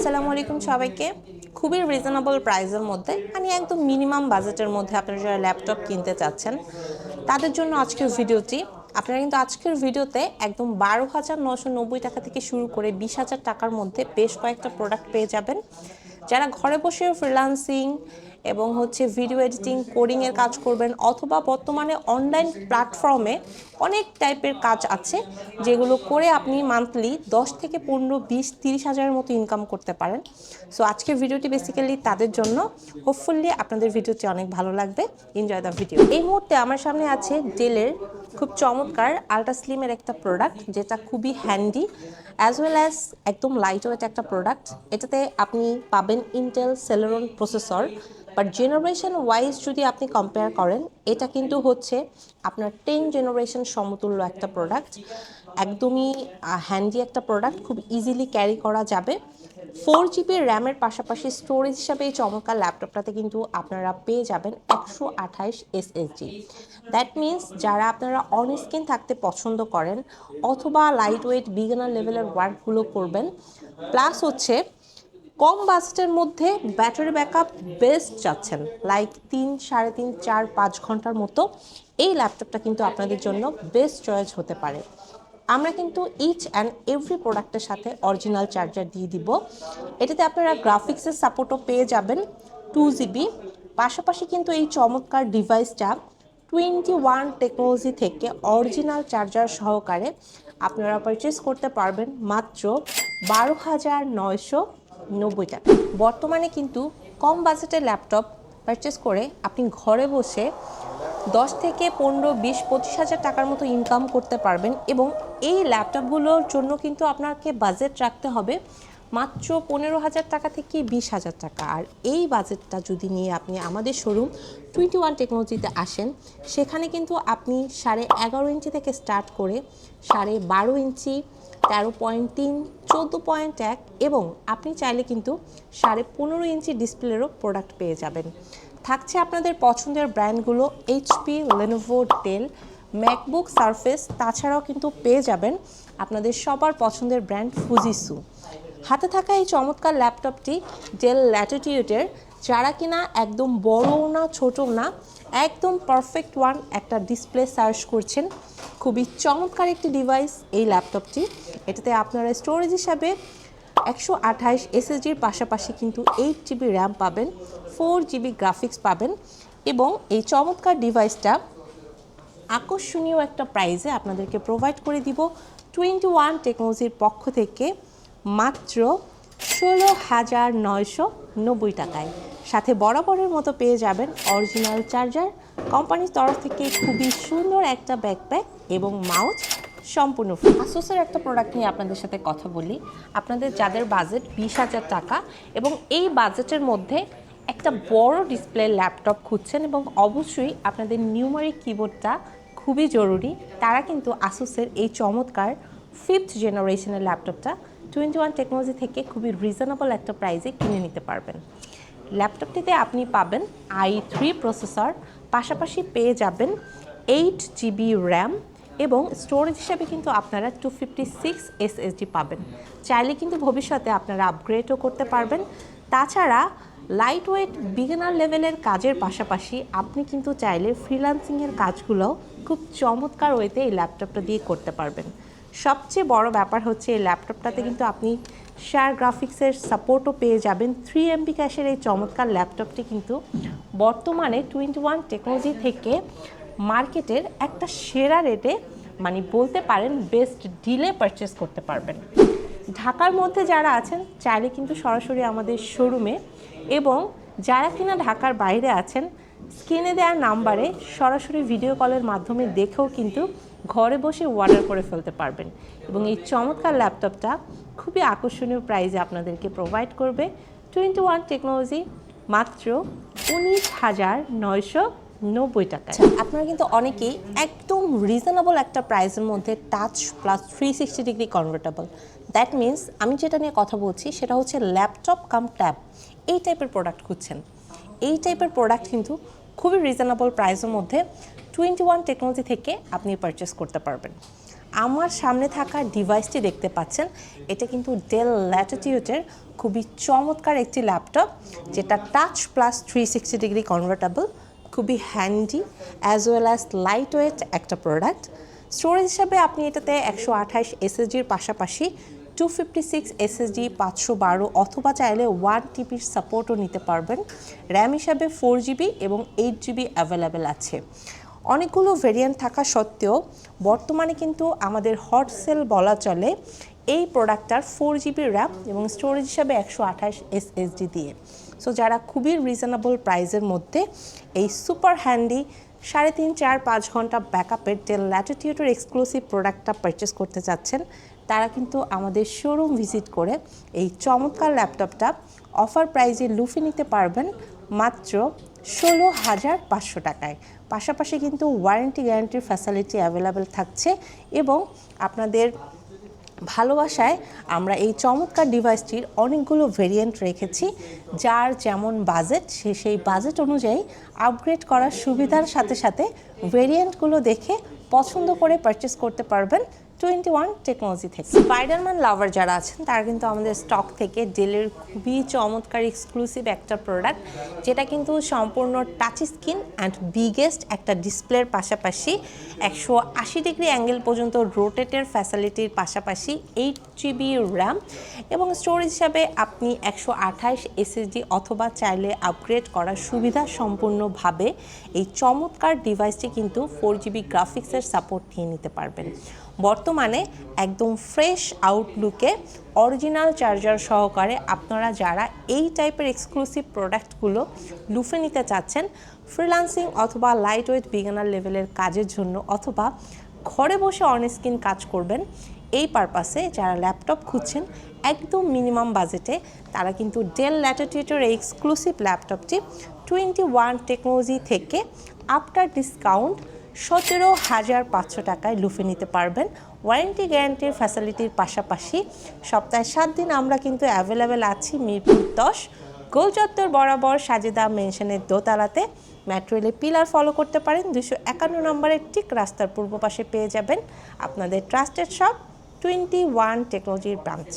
আসসালামু আলাইকুম সবাইকে। খুবই রিজনেবল প্রাইসের মধ্যে। মানে একদম মিনিমাম বাজেটের মধ্যে আপনারা যারা ল্যাপটপ কিনতে চাচ্ছেন, তাদের জন্য আজকের ভিডিওটি আপনারা কিন্তু আজকের ভিডিওতে একদম বারো হাজার নশো নব্বই টাকা থেকে শুরু করে বিশ হাজার টাকার মধ্যে বেশ কয়েকটা প্রোডাক্ট পেয়ে যাবেন। যারা ঘরে বসে ফ্রিলান্সিং এবং হচ্ছে ভিডিও এডিটিং কোডিংয়ের কাজ করবেন অথবা বর্তমানে অনলাইন প্ল্যাটফর্মে অনেক টাইপের কাজ আছে যেগুলো করে আপনি মান্থলি দশ থেকে পনেরো, বিশ, তিরিশ হাজারের মতো ইনকাম করতে পারেন। সো আজকের ভিডিওটি বেসিক্যালি তাদের জন্য। হোপফুলি আপনাদের ভিডিওটি অনেক ভালো লাগবে। এনজয় দ্য ভিডিও এই মুহূর্তে আমার সামনে আছে ডেলের খুব চমৎকার আলট্রা স্লিমের একটা প্রোডাক্ট যেটা খুবই হ্যান্ডি অ্যাজ ওয়েল অ্যাজ একদম লাইট ওয়েট একটা প্রোডাক্ট এটাতে আপনি পাবেন Intel Celeron processor but generation wise যদি আপনি কম্পেয়ার করেন, এটা কিন্তু হচ্ছে আপনার টেন জেনারেশন সমতুল্য একটা প্রোডাক্ট একদমই হ্যান্ডি একটা প্রোডাক্ট খুব ইজিলি ক্যারি করা যাবে। ফোর জিবি র্যামের পাশাপাশি স্টোরেজ হিসাবে এই চমৎকার ল্যাপটপটাতে কিন্তু আপনারা পেয়ে যাবেন একশো আঠাইশ এসএসডি দ্যাট মিন্স যারা আপনারা অন স্ক্রিন থাকতে পছন্দ করেন, অথবা লাইট ওয়েট বিগিনার লেভেলের ওয়ার্কগুলো করবেন প্লাস হচ্ছে কম বাজেটের মধ্যে ব্যাটারি ব্যাকআপ বেস্ট চাচ্ছেন। লাইক তিন, সাড়ে তিন, চার, পাঁচ ঘণ্টার মতো এই ল্যাপটপটা কিন্তু আপনাদের জন্য বেস্ট চয়েস হতে পারে। আমরা কিন্তু ইচ অ্যান্ড এভরি প্রোডাক্টের সাথে অরিজিনাল চার্জার দিয়ে দিব। এটাতে আপনারা গ্রাফিক্সের সাপোর্টও পেয়ে যাবেন টু জিবি পাশাপাশি কিন্তু এই চমৎকার ডিভাইসটা টোয়েন্টি ওয়ান টেকনোলজি থেকে অরিজিনাল চার্জার সহকারে আপনারা পারচেস করতে পারবেন মাত্র বারো হাজার নয়শো নব্বই টাকা বর্তমানে কিন্তু কম বাজেটের ল্যাপটপ পারচেস করে আপনি ঘরে বসে দশ থেকে পনেরো, বিশ, পঁচিশ হাজার টাকার মতো ইনকাম করতে পারবেন এবং এই ল্যাপটপগুলোর জন্য কিন্তু আপনাকে বাজেট রাখতে হবে মাত্র পনেরো হাজার টাকা থেকে বিশ হাজার টাকা। আর এই বাজেটটা যদি নিয়ে আপনি আমাদের শোরুম টোয়েন্টি ওয়ান টেকনোলজিতে আসেন, সেখানে কিন্তু আপনি সাড়ে এগারো ইঞ্চি থেকে স্টার্ট করে সাড়ে বারো ইঞ্চি, তেরো পয়েন্ট তিন চোদ্দ পয়েন্ট এক এবং আপনি চাইলে কিন্তু সাড়ে পনেরো ইঞ্চি ডিসপ্লেরও প্রোডাক্ট পেয়ে যাবেন। থাকছে আপনাদের পছন্দের ব্র্যান্ডগুলো HP Lenovo Dell MacBook Surface তাছাড়াও কিন্তু পেয়ে যাবেন আপনাদের সবার পছন্দের ব্র্যান্ড ফুজিসু হাতে থাকা এই চমৎকার ল্যাপটপটি ডেল ল্যাটিটিউডের যারা কিনা একদম বড়ও না, ছোটও না, একদম পারফেক্ট ওয়ান একটা ডিসপ্লে সার্চ করছেন খুবই চমৎকার একটি ডিভাইস এই ল্যাপটপটি এটাতে আপনারা স্টোরেজ হিসাবে একশো আঠাইশ এসএসডির পাশাপাশি কিন্তু এইট জিবি র্যাম পাবেন ফোর জিবি গ্রাফিক্স পাবেন এবং এই চমৎকার ডিভাইসটা আকর্ষণীয় একটা প্রাইজে আপনাদেরকে প্রোভাইড করে দিব। টোয়েন্টি ওয়ান টেকনোলজির পক্ষ থেকে মাত্র ষোলো হাজার নয়শো নব্বই টাকায়। সাথে বরাবরের মতো পেয়ে যাবেন অরিজিনাল চার্জার। কোম্পানির তরফ থেকে খুবই সুন্দর একটা ব্যাকপ্যাক এবং মাউথ সম্পূর্ণ আসোসের একটা প্রোডাক্ট নিয়ে আপনাদের সাথে কথা বলি। আপনাদের যাদের বাজেট বিশ হাজার টাকা এবং এই বাজেটের মধ্যে একটা বড় ডিসপ্লে ল্যাপটপ খুঁজছেন এবং অবশ্যই আপনাদের নিউমারিক কিবোর্ডটা খুবই জরুরি। তারা কিন্তু আসুসের এই চমৎকার ফিফথ জেনারেশনের ল্যাপটপটা টোয়েন্টি ওয়ান টেকনোলজি থেকে খুবই রিজনেবল একটা প্রাইসে কিনে নিতে পারবেন। ল্যাপটপটিতে আপনি পাবেন আই থ্রি প্রসেসর, পাশাপাশি পেয়ে যাবেন এইট জিবি র্যাম এবং স্টোরেজ হিসাবে কিন্তু আপনারা টু ফিফটি সিক্স এসএসডি পাবেন। চাইলে কিন্তু ভবিষ্যতে আপনারা আপগ্রেডও করতে পারবেন। তাছাড়া লাইট ওয়েট বিগিনার লেভেলের কাজের পাশাপাশি আপনি কিন্তু চাইলে ফ্রিলান্সিংয়ের কাজগুলো খুব চমৎকার ওয়েতে এই ল্যাপটপটা দিয়ে করতে পারবেন। সবচেয়ে বড় ব্যাপার হচ্ছে এই ল্যাপটপটাতে কিন্তু আপনি শেয়ার গ্রাফিক্সের সাপোর্টও পেয়ে যাবেন। থ্রি এমবি ক্যাশের এই চমৎকার ল্যাপটপটি কিন্তু বর্তমানে টোয়েন্টি ওয়ান টেকনোলজি থেকে মার্কেটের একটা সেরা রেটে মানে বলতে পারেন বেস্ট ডিলে পারচেস করতে পারবেন। ঢাকার মধ্যে যারা আছেন, চাইলে কিন্তু সরাসরি আমাদের শোরুমে এবং যারা কিনা ঢাকার বাইরে আছেন স্ক্রিনে দেওয়ার নাম্বারে সরাসরি ভিডিও কলের মাধ্যমে দেখেও কিন্তু ঘরে বসে অর্ডার করে ফেলতে পারবেন। এবং এই চমৎকার ল্যাপটপটা খুবই আকর্ষণীয় প্রাইজে আপনাদেরকে প্রোভাইড করবে। টোয়েন্টি ওয়ান টেকনোলজি মাত্র উনিশ হাজার নয়শো নব্বই টাকা আপনারা কিন্তু অনেকেই একদম রিজনেবল একটা প্রাইসের মধ্যে touch plus three sixty degree convertible that means আমি যেটা নিয়ে কথা বলছি সেটা হচ্ছে ল্যাপটপ কাম ট্যাব এই টাইপের প্রোডাক্ট খুঁজছেন। এই টাইপের প্রোডাক্ট কিন্তু খুবই রিজনেবল প্রাইসের মধ্যে টোয়েন্টি ওয়ান টেকনোলজি থেকে আপনি পারচেস করতে পারবেন। আমার সামনে থাকা ডিভাইসটি দেখতে পাচ্ছেন। এটা কিন্তু ডেল ল্যাটিটিউডের খুবই চমৎকার একটি ল্যাপটপ যেটা touch plus three sixty degree convertible খুবই handy as well as lightweight একটা প্রোডাক্ট স্টোরেজ হিসাবে আপনি এটাতে একশো আঠাশ এসএসজির পাশাপাশি টু ফিফটি সিক্স এসএসডি পাঁচশো বারো অথবা চাইলে ওয়ান টিবির সাপোর্টও নিতে পারবেন। র্যাম হিসাবে ফোর জিবি এবং এইট জিবি অ্যাভেলেবেল আছে। অনেকগুলো ভেরিয়েন্ট থাকা সত্ত্বেও বর্তমানে কিন্তু আমাদের হট সেল বলা চলে এই প্রোডাক্টটার ফোর জিবি র্যাম এবং স্টোরেজ হিসাবে একশো আঠাশ এসএসডি দিয়ে। সো যারা খুবই রিজনেবল প্রাইসের মধ্যে এই সুপার হ্যান্ডি সাড়ে তিন, চার, পাঁচ ঘণ্টা ব্যাকআপের ডেল ল্যাটিটিউডের এক্সক্লুসিভ প্রোডাক্টটা পারচেস করতে চাচ্ছেন, তারা কিন্তু আমাদের শোরুম ভিজিট করে এই চমৎকার ল্যাপটপটা অফার প্রাইজে লুফে নিতে পারবেন মাত্র ষোলো হাজার পাঁচশো টাকায়। পাশাপাশি কিন্তু ওয়ারেন্টি গ্যারান্টির ফ্যাসিলিটি অ্যাভেলেবেল থাকছে এবং আপনাদের ভালোবাসায় আমরা এই চমৎকার ডিভাইসটির অনেকগুলো ভেরিয়েন্ট রেখেছি, যার যেমন বাজেট সে সেই বাজেট অনুযায়ী আপগ্রেড করার সুবিধার সাথে সাথে ভেরিয়েন্টগুলো দেখে পছন্দ করে পারচেস করতে পারবেন। টোয়েন্টি ওয়ান টেকনোলজি থেকে। স্পাইডারম্যান লাভার যারা আছেন, তারা কিন্তু আমাদের স্টক থেকে ডেলের খুবই চমৎকার এক্সক্লুসিভ একটা প্রোডাক্ট যেটা কিন্তু সম্পূর্ণ টাচ স্ক্রিন অ্যান্ড বিগেস্ট একটা ডিসপ্লের পাশাপাশি একশো আশি ডিগ্রি অ্যাঙ্গেল পর্যন্ত রোটেটের ফ্যাসিলিটির পাশাপাশি এইট জিবি র্যাম এবং স্টোরেজ হিসাবে আপনি একশো আঠাশ এসএসডি অথবা চাইলে আপগ্রেড করার সুবিধা সম্পূর্ণভাবে এই চমৎকার ডিভাইসটি কিন্তু ফোর জিবি গ্রাফিক্সের সাপোর্ট নিয়ে নিতে পারবেন। বর্তমানে একদম ফ্রেশ আউটলুকে অরিজিনাল চার্জার সহকারে আপনারা যারা এই টাইপের এক্সক্লুসিভ প্রোডাক্টগুলো লুফে নিতে চাচ্ছেন ফ্রিলান্সিং অথবা লাইট ওয়েট বিগানার লেভেলের কাজের জন্য অথবা ঘরে বসে অন স্ক্রিন কাজ করবেন, এই পারপাসে যারা ল্যাপটপ খুঁজছেন, একদম মিনিমাম বাজেটে তারা কিন্তু ডেল ল্যাটিটিউডের এই এক্সক্লুসিভ ল্যাপটপটি টোয়েন্টি ওয়ান টেকনোলজি থেকে আফটার ডিসকাউন্ট সতেরো হাজার পাঁচশো টাকায় লুফে নিতে পারবেন। ওয়ারেন্টি গ্যারান্টির ফ্যাসিলিটির পাশাপাশি সপ্তাহে সাত দিন আমরা কিন্তু অ্যাভেলেবেল আছি মিরপুর দশ। গোল চত্বর বরাবর সাজেদা মেনশনের দোতলাতে। মেট্রো রেলের পিলার ফলো করতে পারেন। দুশো একান্ন নম্বরের ঠিক রাস্তার পূর্ব পাশে পেয়ে যাবেন আপনাদের ট্রাস্টেড শপ টোয়েন্টি ওয়ান টেকনোলজির ব্রাঞ্চ